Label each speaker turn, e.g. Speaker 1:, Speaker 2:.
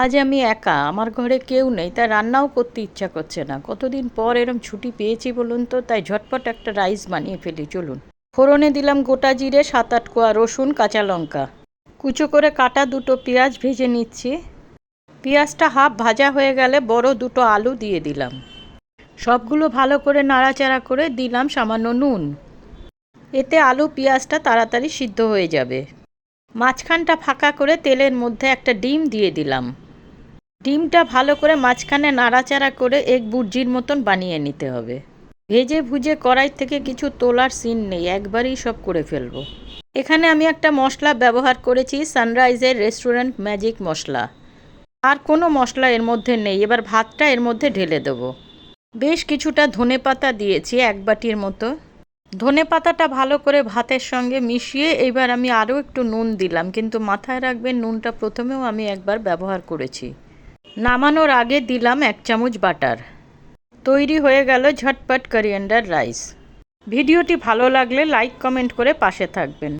Speaker 1: আজ আমি একা, আমার ঘরে কেউ নেই, তাই রান্নাও করতে ইচ্ছা করছে না। কতদিন পর এরম ছুটি পেয়েছি বলুন তো, তাই ঝটপট একটা রাইস বানিয়ে ফেলি, চলুন। ফোড়নে দিলাম গোটা জিরে, সাত আট কোয়া রসুন, কাঁচা লঙ্কা। কুচো করে কাটা দুটো পেঁয়াজ ভেজে নিচ্ছি। পেঁয়াজটা হাফ ভাজা হয়ে গেলে বড় দুটো আলু দিয়ে দিলাম। সবগুলো ভালো করে নাড়াচাড়া করে দিলাম সামান্য নুন। এতে আলু পেঁয়াজটা তাড়াতাড়ি সিদ্ধ হয়ে যাবে। মাঝখানটা ফাঁকা করে তেলের মধ্যে একটা ডিম দিয়ে দিলাম। ডিমটা ভালো করে মাঝখানে নাড়াচাড়া করে এক বুর্জির মতন বানিয়ে নিতে হবে। ভেজে ভুজে কড়াই থেকে কিছু তোলার সিন নেই, একবারই সব করে ফেলব। এখানে আমি একটা মশলা ব্যবহার করেছি, সানরাইজের রেস্টুরেন্ট ম্যাজিক মশলা। আর কোনো মশলা এর মধ্যে নেই, এবার ভাতটা এর মধ্যে ঢেলে দেবো। বেশ কিছুটা ধনে পাতা দিয়েছি এক বাটির মতো। ধনে পাতাটা ভালো করে ভাতের সঙ্গে মিশিয়ে এবার আমি আরও একটু নুন দিলাম, কিন্তু মাথায় রাখবেন নুনটা প্রথমেও আমি একবার ব্যবহার করেছি। নামানোর আগে দিলাম এক চামচ বাটার। তৈরি হয়ে গেল ঝটপট করিয়েন্ডার রাইস ভিডিওটি ভালো লাগলে লাইক কমেন্ট করে পাশে থাকবেন।